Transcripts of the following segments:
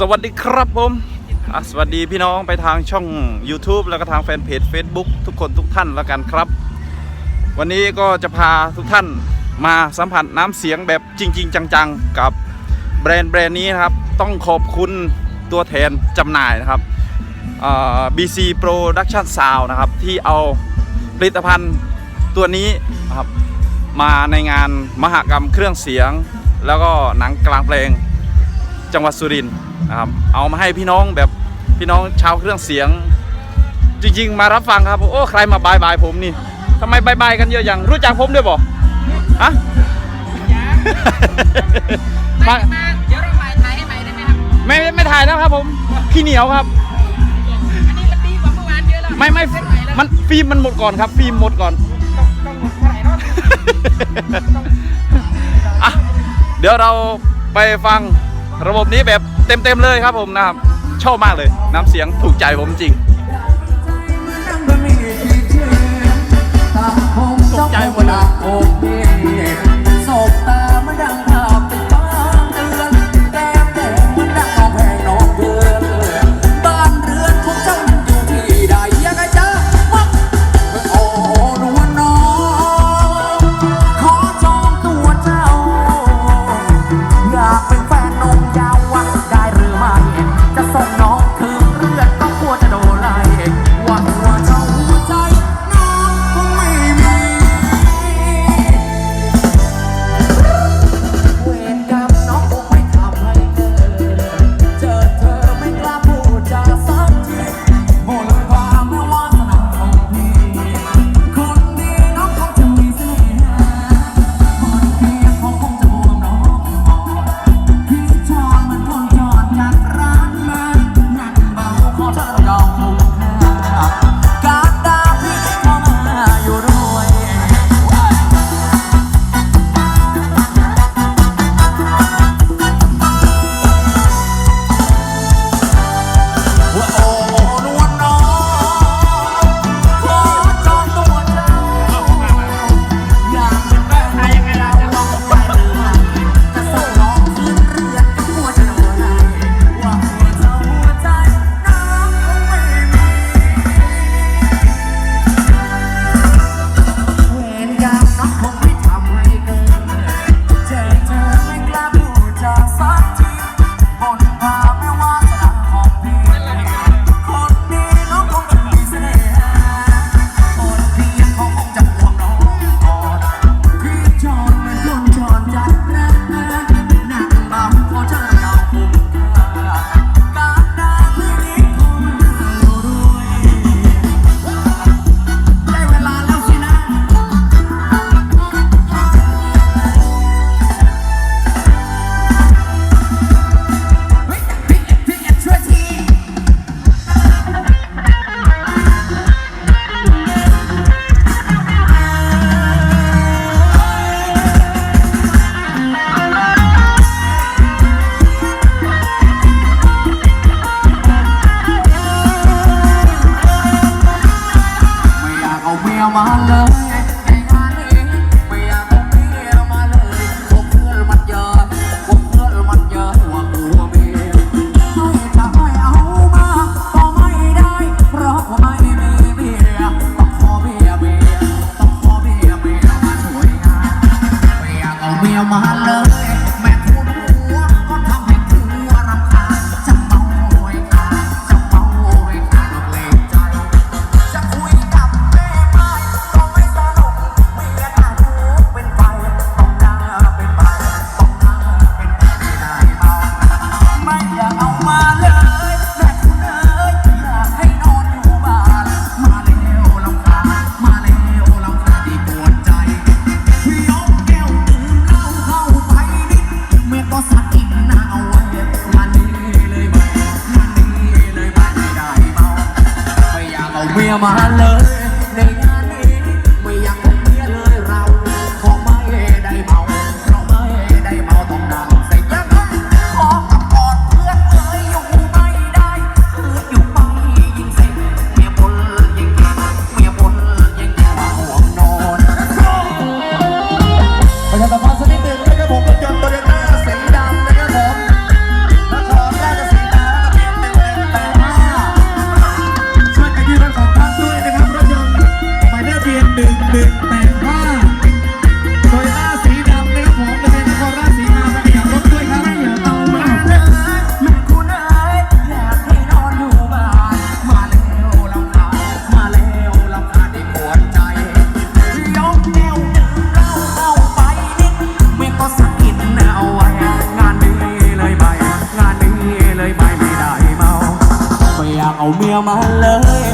สวัสดีครับผม สวัสดีพี่น้องไปทางช่อง YouTube แล้วก็ทางแฟนเพจ Facebook ทุกคนทุกท่านแล้วกันครับ วันนี้ก็จะพาทุกท่านมาสัมผัสน้ำเสียงแบบจริง ๆ จังๆ กับแบรนด์แบรนด์นี้นะครับ ต้องขอบคุณตัวแทนจำหน่ายนะครับ BC Production Sound นะครับ ที่เอาผลิตภัณฑ์ตัวนี้นะครับมาในงานมหกรรมเครื่องเสียง แล้วก็หนังกลางเพลง จังหวัดสุรินทร์นะครับเอามาให้พี่น้องแบบพี่น้องชาวเครื่องเสียง จริงๆ มารับฟังครับโอ้ใครมาบายบายผมนี่ทำไมบายบายกันเยอะอย่างรู้จักผมด้วยบ่ฮะมาเดี๋ยวเราถ่ายถ่ายให้ใหม่ได้ไหมครับไม่ไม่ถ่ายแล้วครับผมขี้เหนียวครับอันนี้มัว่าเมื่อนเยอะแล้วไม่ไม่มันฟิล์มมันหมดก่อนครับ ฟิล์มหมดก่อนเดี๋ยวเราไปฟัง ระบบนี้แบบเต็มๆเลยครับผมนะครับ ชอบมากเลยน้ำเสียงถูกใจผมจริงถูกใจหมดเลย my love. ยมา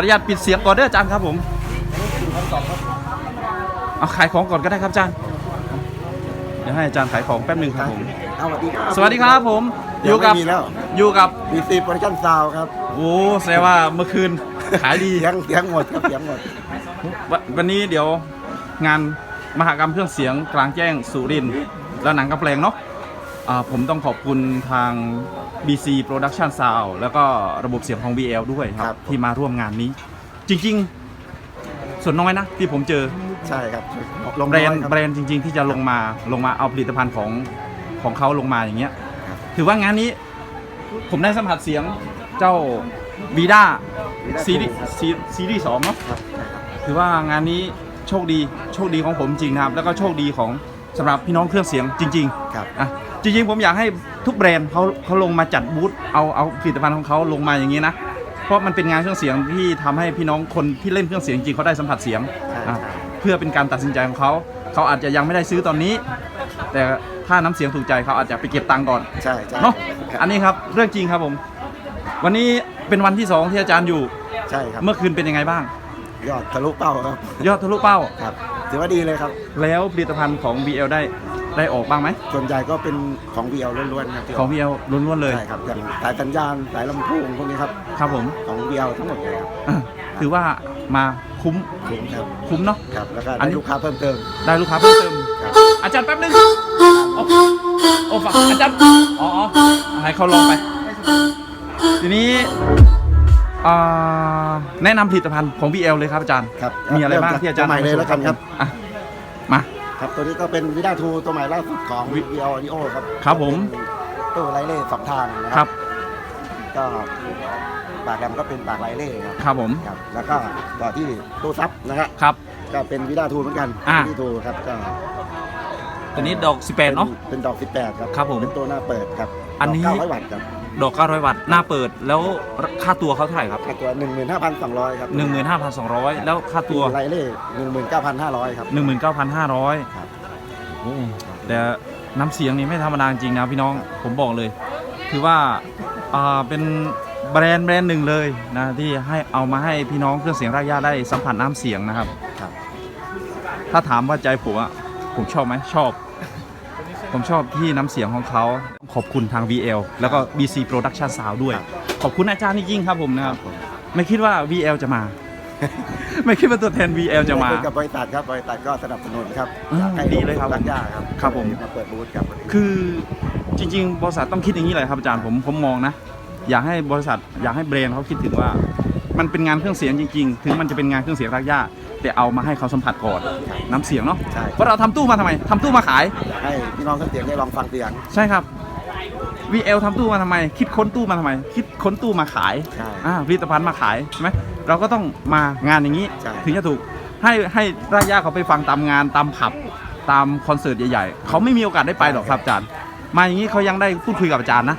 ออนุญาตปิดเสียงก่อนเด้ออาจารย์ครับผมเอาขายของก่อนก็ได้ครับอาจารย์ เดี๋ยวให้อาจารย์ขายของแป๊บหนึงครับผม เอาสวัสดีครับสวัสดีครับผมเดี๋อยวยู่กับไม่มีแล้วอยู่กับ มีซีโปรดักชั่นซาวครับโอ้แสดงว่าเมื่อคืนขายดีเสียงเสียงหมดครับเสียงหมด วันวันนี้เดี๋ยวงานมหกรรมเครื่องเสียงกลางแจ้งสุรินทร์และหนังกำแพงเนาะอ่า ผมต้องขอบคุณทาง BC Production Sound แล้วก็ระบบเสียงของ VL ด้วยคครัรับบ ที่มาร่วมงานนี้ จริงๆ ส่วนน้อยนะ ที่ผมเจอใช่ครับลงแบรน้นอยด์ครับแบรนด์จริง ๆ ที่จะลงมาลงมาเอาผลิตภัณฑ์ของของเขาลงมาอย่างเงี้ยครับ ถือว่างานนี้ผมได้สัมผัสเสียงเจ้าวีด้า Vida ซีรีส์ซีรีส์สองเนาะ ครับใช่ครับ ถือว่างานนี้โชคดีโชคดีของผมจริงนะครับ แล้วก็โชคดีของสำหรับพี่น้องเครื่องเสียงจริงครับๆอะ จริงๆผมอยากให้ทุกแบรนด์เขาเขาลงมาจัดบูธเอาเอาผลิตภัณฑ์ของเขาลงมาอย่างนี้นะเพราะมันเป็นงานเครื่องเสียงที่ทำให้พี่น้องคนที่เล่นเครื่องเสียงจริงเขาได้สัมผัสเสียงใช่อะใช่เพื่อเป็นการตัดสินใจของเขาเขาอาจจะยังไม่ได้ซื้อตอนนี้ แต่ถ้าน้ำเสียงถูกใจเขาอาจจะไปเก็บตังค์ก่อนใช่ใช่เนาะครับอันนี้ครับเรื่องจริงครับผม วันนี้เป็นวันที่สองที่อาจารย์อยู่ใช่ครับเมื่อคืนเป็นยังไงบ้าง ยอดทะลุเป้าครับยอดทะลุเป้าครับ ถือว่าดีเลยครับ แล้วผลิตภัณฑ์ของ BL ได้ได้ออกบ้างไหม ส่วนใหญ่ก็เป็นของ VL ล้วนๆครับที่ของ BL ล้วนๆเลย ใช่ครับอย่างสายสัญญาณสายลำโพงพวกนี้ครับครับผมของ VL ทั้งหมดเลยครับอะถือว่ามาคุ้มคุ้มครับคุ้มเนาะ ครับแล้วก็อันได้นี้ ลูกค้าเพิ่มเติม ได้ลูกค้าเพิ่มเติม ครับ อาจารย์แป๊บนึง โอ้โอ้ฝากอาจารย์ อ๋ออ๋อให้เขาลองไป ทีนี้ อ่าแนะนำผลิตภัณฑ์ของ BL เลยครับอาจารย์ ครับมีอะไรบ้างที่อาจารย์ตัวใหม่เลยแล้วกันครับอะมา ครับ ตัวนี้ก็เป็นวิดาทูตัวใหม่ล่าสุดของ VL Audio ครับครับผม เป็นตู้ไลเล่สองทางนะคครัรับก็ปากแรมก็เป็นปากไลเล่ครับครับผมครับ แล้วก็ต่อที่ตู้ซับนะฮะครับ ก็เป็นวิดาทูเหมือนกันอ่า วิดาทูครับก็ตัวนี้ดอก 18 เนาะเป็นดอก 18 ครับครับผมเป็นตัวหน้าเปิดครับอันนี้ดก900วัตต์ครับ ดอก900วัตต์หน้าเปิดแล้วค่าตัวเขาเท่าไหร่ครับค่าตัว 15,200 ครับ15,200 แล้วค่าตัวไลเล่19,500 ครับ 19,500ครับโอ้แต่น้ำเสียงนี่ไม่ธรรมดาจริงนะพี่น้องผมบอกเลย คือว่าอ่าเป็นแบรนด์แบรนด์หนึ่งเลยนะที่ให้เอามาให้พี่น้องเครื่องเสียงรากหญ้าได้สัมผัสน้ำเสียงนะครับครับถ้าถามว่าใจผมอะผมชอบไหมชอบ ผมชอบที่น้ำเสียงของเขา ขอบคุณทาง VL แล้วก็ BC Production Sound ด้วยครับขอบคุณอาจารย์นี่ยิ่งครับผมนะครับผมไม่คิดว่า VL จะมา ไม่คิดว่าตัวแทน VL จะมา คุยกับบริษัทครับบริษัทก็สนับสนุนครับอ่าอยากให้ดีเลยครับรักย่าครับครับผม มาเปิดบูธครับคือจริง ๆ บริษัทต้องคิดอย่างนี้เลยครับอาจารย์ผมผมมองนะ อยากให้บริษัทอยากให้แบรนด์เขาคิดถึงว่า มันเป็นงานเครื่องเสียงจริงๆ ถึงมันจะเป็นงานเครื่องเสียงรากหญ้าแต่เอามาให้เขาสัมผัสก่อนน้ำเสียงเนาะใช่ เพราะเราทำตู้มาทำไมทำตู้มาขาย อยากให้พี่น้องเครื่องเสียงได้ลองฟังเสียง ใช่ครับ VL ทำตู้มาทำไม คิดค้นตู้มาทำไม คิดค้นตู้มาขายใช่อ่าผลิตภัณฑ์มาขายใช่ไหมเราก็ต้องมางานอย่างนี้ ใช่ ถึงจะถูกให้ให้รากหญ้าเขาไปฟังตามงานตามผับตามคอนเสิร์ตใหญ่ๆ เขาไม่มีโอกาสได้ไปหรอกครับอาจารย์ มาอย่างนี้เขายังได้พูดคุยกับอาจารย์นะ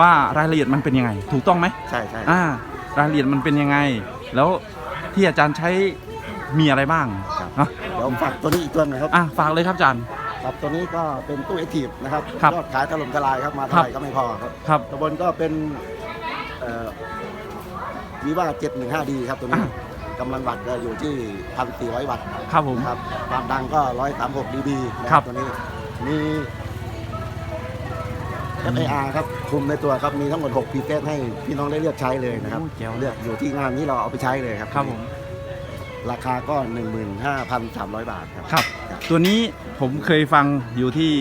ว่ารายละเอียดมันเป็นยังไง ถูกต้องไหมใช่ใช่ อ่า รายละเอียดมันเป็นยังไง แล้วที่อาจารย์ใช้มีอะไรบ้างเนาะเดี๋ยวฝากตัวนี้อีกตัวหนึงครับอะฝากเลยครับอาจารย์ ครับตัวนี้ก็เป็นตู้เอทีฟนะครับครับยอดขายถล่มทลายครับมาเท่าไหร่ก็ไม่พอครับครับตัวบนก็เป็นวีว่า 715ดีครับตัวนี้อะ กำลังวัตต์ก็อยู่ที่ 1,400 วัตต์ครับผมนะครับความดังก็ 136 dB นะคครัรับบตัวนี้มี FAR ครับคุมในตัวครับมีทั้งหมด6 p ีเให้พี่น้องได้เลือกใช้เลยนะครับโอ้แจ๋ว เลือกอยู่ที่งานที่เราเอาไปใช้เลยครับครับผมราคาก็ 15,300 บาทครับ ครับ ตัวนี้ผมเคยฟังอยู่ที่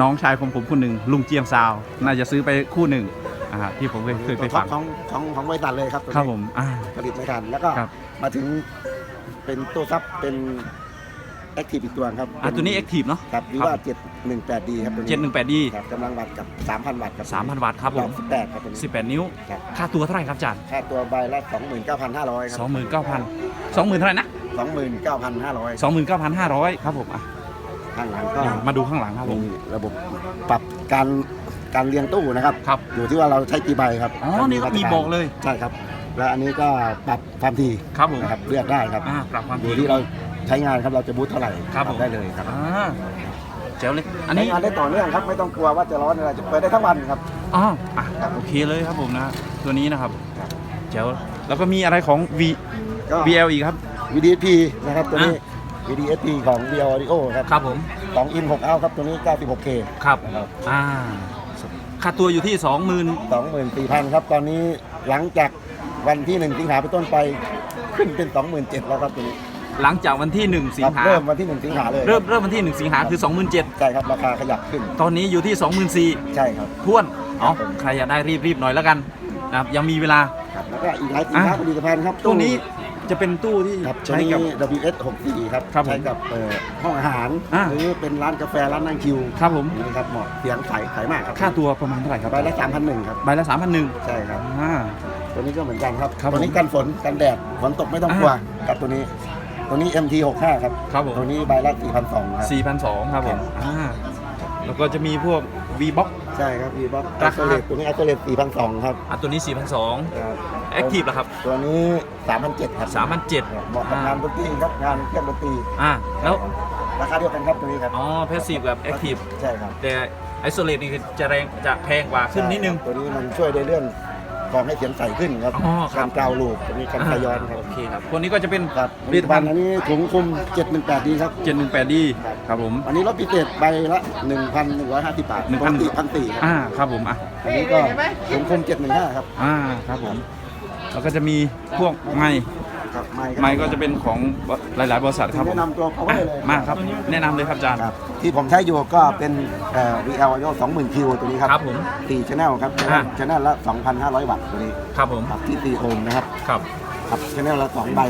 น้องชายของผมคนหนึ่งลุงเจียงซาว น่าจะซื้อไปคู่หนึ่งอ่าที่ผมเคยเคยไปตัวท็อฟัปงของของของบริษัทเลยครับตัวนี้ครับผมอ่า ผลิตไม่ทันแล้วก็ครับ มาถึงเป็นตู้ซับเป็น แอคทีฟอีกตัวครับอะตัวนี้ Active เนาะ ครับวิว่า718 d ครับตัวนี้ 718D ครับกำลังวัตต์กับ 3,000 วัตต์ครับ3,000 วัตต์ครับผม18ครับตัวนี้18 นิ้ว ครับ ค่าตัวเท่าไหร่ครับอาจารย์ค่าตัวใบละ29,500ครับ29,000 20,000เท่าไหร่นะ29,500 29,500ครับผมอะข้างหลังก็มาดูข้างหลังครับผมมีระบบปรับการการเรียงตู้นะครับ ครับ อยู่ที่ว่าเราใช้กี่ใบครับอ๋อนี่ก็มีบอกเลย ใช่ครับ แล้วอันนี้ก็ปรับความถี่ครับผมนะครับเลือกได้ครับอ่าปรับความอยู่ถี่ที่เรา ใช้งานครับเราจะบูทเท่าไหร่ครับปผม ได้เลยครับอ่าแจ๋วเลยอันใช้นี้งานได้ต่อเนื่องครับไม่ต้องกลัวว่าจะร้อนอะไรจะเปิดได้ทั้งวันครับ อ๋ออะโอเคเลยครับผมนะตัวนี้นะครับแจ๋วแล้วก็มีอะไรของ V ก็ VL อีกครับ VDSP นะครับตัวนี้ VDSP ของ v o Audio ครับครับผมของ In 6เอาครับตัวนี้ 96K ครับนะครับ อ่าค่าตัวอยู่ที่20,000 24,000 ครับตอนนี้หลังจากวันที่ 1 สิงหาเป็นต้นไป ขึ้นเป็น 27,000 แล้วครับตัวนี้ หลังจากวันที่ 1 สิงครับหาเริ่มวันที่ 1 สิงหาเลยเริ่มเริ่มวันที่ 1 สิงหาคือ 27,000ใช่ครับราคาขยับขึ้น ตอนนี้อยู่ที่ 24,000ใช่ครับท้วนเอาครับผมใครอยากได้รีบๆหน่อยแล้วกันนะครับยังมีเวลาครับแล้วก็อีกหลายสินค้าอะผลิตภัณฑ์ครับตู้นี้จะเป็นตู้ที่ครับใช้ใช้กักับบ WS 64ครับครับผมใช้กับเอ่อห้องอาหารอะหรือเป็นร้านกาแฟร้านนั่งคิวครับผมนี่ครับเหมาะเสียงใสใสมากครับค่าตัวประมาณเท่าไหร่ครับใบละ3,001ครับใบละ3,001ใช่ครับอ่าตัวนี้ก็เหมือนกันครับครับตัวนี้ผมกันฝนกันแดดฝนตกไม่ต้องกลัวกับตัวนี้ ตัวนี้ MT 65 ครับครับผม ตัวนี้ใบละ4,200ครับ 4,200ครับผมอ่าแล้วก็จะมีพวก V box ใช่ครับ V box ราอัคาลเลตตัวนี้อัลเลต4,200ครับอะตัวนี้ 4,200 ครับ Active ล่ะครับ ตัวนี้3,700ครับ3,700เหมาะกับงานดนตรีครับงานเครื่องดนตรีอ่าแล้วราคาเดียวกันครับตัวนี้ครับอ๋อ Passive กับ Active ใช่ครับแต่ Isolate นี่คือจะแรงจะแพงกว่าขึ้นนิดนึงตัวนี้มันช่วยในเรื่อง ของให้เสียงใสขึ้นครับอ๋อครับ การกราวลูปตัวนี้การขย้อนครับโอเคครับคนนี้ก็จะเป็นครับผผลิลิตตภัภัณณฑ์ฑ์อันนี้ถุงคุม718ดีครับ 718D ครับผม อันนี้รถพิเศษใบละ 1,150 บาท1,100ปกติพันตีครับ อ่าครับผมอะอันนี้ก็ถุงคุม715ครับ อ่าครับผม แล้วก็จะมีพวกไม้ ครับไมค์ไม้ก็จะเป็นของหลาย ๆ บริษัทครับผมแนะนำตัวเขาไว้เลย มาครับ แนะนำเลยครับอาจารย์ ครับที่ผมใช้อยู่ก็เป็นเอ่อ VL Audio 20,000 Q ตัวนี้ครับครับผม4 channel ครับอ่า channel ละ 2,500 วัตต์ตัวนี้ครับผม ครับที่4โอห์มนะครับครับ ครับ channel ละ2ใบ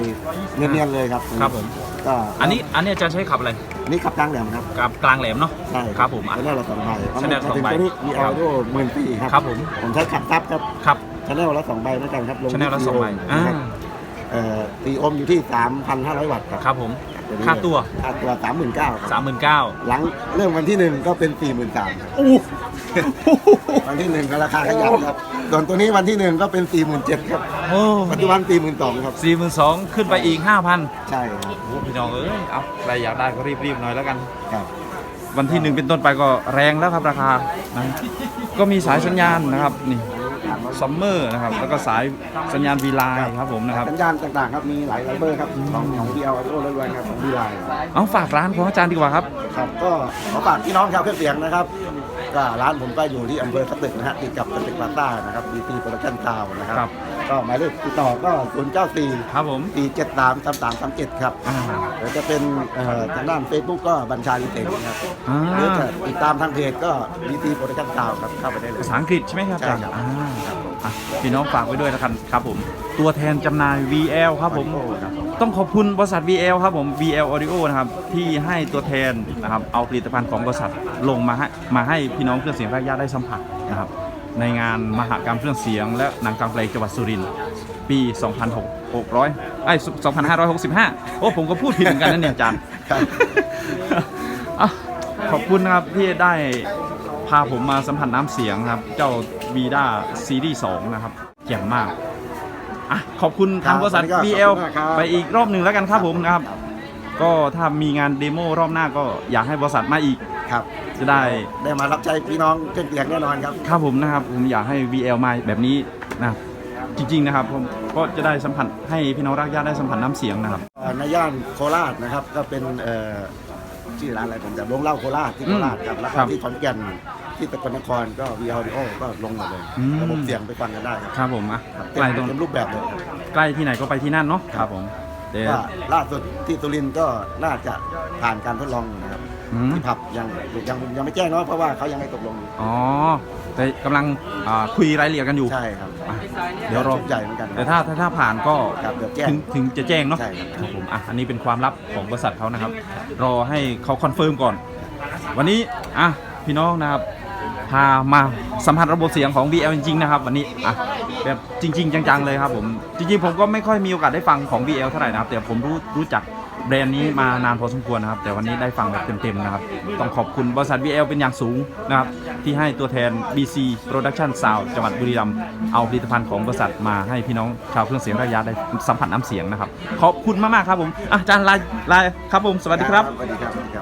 เนียนๆเลยครับครับผม ก็อันนี้อันนี้อาจารย์ใช้ขับอะไรนี่ขับกลางแหลมครับกับกลางแหลมเนาะ ใช่ครับผมอะ ชแนลละสองใบ channel ละสองใบมาถึตัวนี้มีครัอาบโดหมื่นปีครับครับผม ผมใช้ขับซับครับครับ ชแนลละสองใบเหมือนกันครับลงชแนลละสองใบที่อ่า นะครับเอ่อ ตีโอห์มอยู่ที่ 3,500 วัตต์ครับครับผม ตัวนี้ค่าตัว ค่าตัว 39,000ครับ39,000หลังเริ่มวันที่หนึ่งก็เป็น 43,000ครับอู้ วันที่หนึ่งก็ราคาขยับครับส่วนตัวนี้วันที่หนึ่งก็เป็น 47,000ครับโอ้ปัจจุบัน42,000ครับสี่หมื่นสองขึ้นไปอีก 5,000ใช่ครับโอ้พี่น้องเอ้ยเอาใครอยากได้ก็รีบๆหน่อยแล้วกัน ครับ วันที่หนึ่งเป็นต้นไปก็แรงแล้วครับราคานะก็มีสายสัญญาณนะครับนี่ ซัมเมอร์นะครับ แล้วก็สายสัญญาณวีไลน์ครับผมนะครับ สัญญาณต่างๆครับ มีหลายไลเบอร์ครับ ของของ VL Audio ล้วนๆครับของ v ีไลเอาฝากร้านของอาจารย์ดีกว่าครับ ครับ ก็ขอฝากพี่น้องชาวเครื่องเสียงนะครับก็ร้านผมก็อยู่ที่อำเภอสตึกนะฮะติดกับสตึกพลาซ่านะครับดีซีโปรดักชั่นทาวนะครับ ก็หมายเลขติดต่อก็ 0 9 4 ครับผม 4 7 3 3 3 3 7 ครับอ่าเดี๋ยวจะเป็นเอ่อทางด้าน Facebook ก็บัญชาลิเต็งครับอ่า หรือจะติดตามทางเพจก็ดีซีโปรดักชั่นทาวครับเข้าไปได้เลย ภาษาอังกฤษใช่ไหมครับอาจารย์ใช่ครับ อ่าอะพี่น้องฝากไว้ด้วยแล้วกันครับผม ตัวแทนจำหน่าย VL ครับผมครับ ต้องขอบคุณบริษัท VL ครับผม VL Audio นะครับที่ให้ตัวแทนนะครับเอาผลิตภัณฑ์ของบริษัทลงมาให้มาให้พี่น้องเครื่องเสียงรากหญ้าได้สัมผัสนะครับ ในงานมหกรรมเครื่องเสียง และหนังกลางเพลงจังหวัดสุรินทร์ปี 2600ไอ้2565 โอ้ ผมก็พูดผิดเหมือนกันนะเนี่ยอาจารย์ครับ อะขอบคุณนะครับที่ได้พาผมมาสัมผัสน้ำเสียงครับ เจ้าวีด้าซีรีส์2นะครับเจ๋งมากอะขอบคุณทางบริษัท ครับ BL ขอบคุณมากครับ ไปอีกรอบหนึ่งแล้วกันครับผมนะครับ ก็ถ้ามีงานเดโมรอบหน้าก็อยากให้บริษัทมาอีก ครับ จะได้ได้มารับใช้พี่น้องเครื่องเสียงแน่นอนครับครับผมนะครับผมอยากให้ VL มาแบบนี้นะจริงๆนะครับผมก็จะได้สัมผัสให้พี่น้องรักญาติได้สัมผัสน้ำเสียงนะครับ เอ่อในย่านโคราชนะครับ ก็เป็นเอ่อชื่อร้านอะไรผมจำโรงเหล้าโคราชที่โคราชครับแล้วครัก็บที่ขอนแก่นที่ตะกนนครก็วีออดิโอก็ลงหมดเลยอืม ระบบเสียงไปฟังกันได้ครับครับผมอะครับใกล้ตรงเต็มรูปแบบเลยใกล้ที่ไหนก็ไปที่นั่นเนาะครับผมเดี๋ยวว่าล่าสุดที่สุรินทร์ก็น่าจะผ่านการทดลองอยู่นะครับอืม ที่ผับยังยังยังไม่แจ้งเนาะเพราะว่าเขายังไม่ตกลงอ๋อแต่กำลังอ่าคุยรายละเอียดกันอยู่ ใช่ครับอะเดี๋ยวรอใหญ่เหมือนกันแต่ถ้าถ้าถ้าผ่านก็ครับเดี๋ยวแจ้ง ถึงถึงจะแจ้งเนาะใช่ครับ ครับผมอะอันนี้เป็นความลับของบริษัทเขานะครับ รอให้เขาคอนเฟิร์มก่อน วันนี้อะพี่น้องนะครับพามาสัมผัสระบบเสียงของ BL จริงๆนะครับ วันนี้อะแบบจริง ๆ จังๆเลยครับผมจริงๆผมก็ไม่ค่อยมีโอกาสได้ฟังของ BL เท่าไหร่นะครับแต่ผมรู้รู้จัก แบรนด์นี้มานานพอสมควรนะครับ แต่วันนี้ได้ฟังแบบเต็มๆนะครับ ต้องขอบคุณบริษัท BL เป็นอย่างสูงนะครับ ที่ให้ตัวแทน BC Production Sound จังหวัดบุรีรัมย์เอาผลิตภัณฑ์ของบริษัทมาให้พี่น้องชาวเครื่องเสียงระยะได้สัมผัสน้ำเสียงนะครับ ขอบคุณมากๆครับผมอาจารย์ลายลายครับผมสวัสดีครับ สวัสดีครับ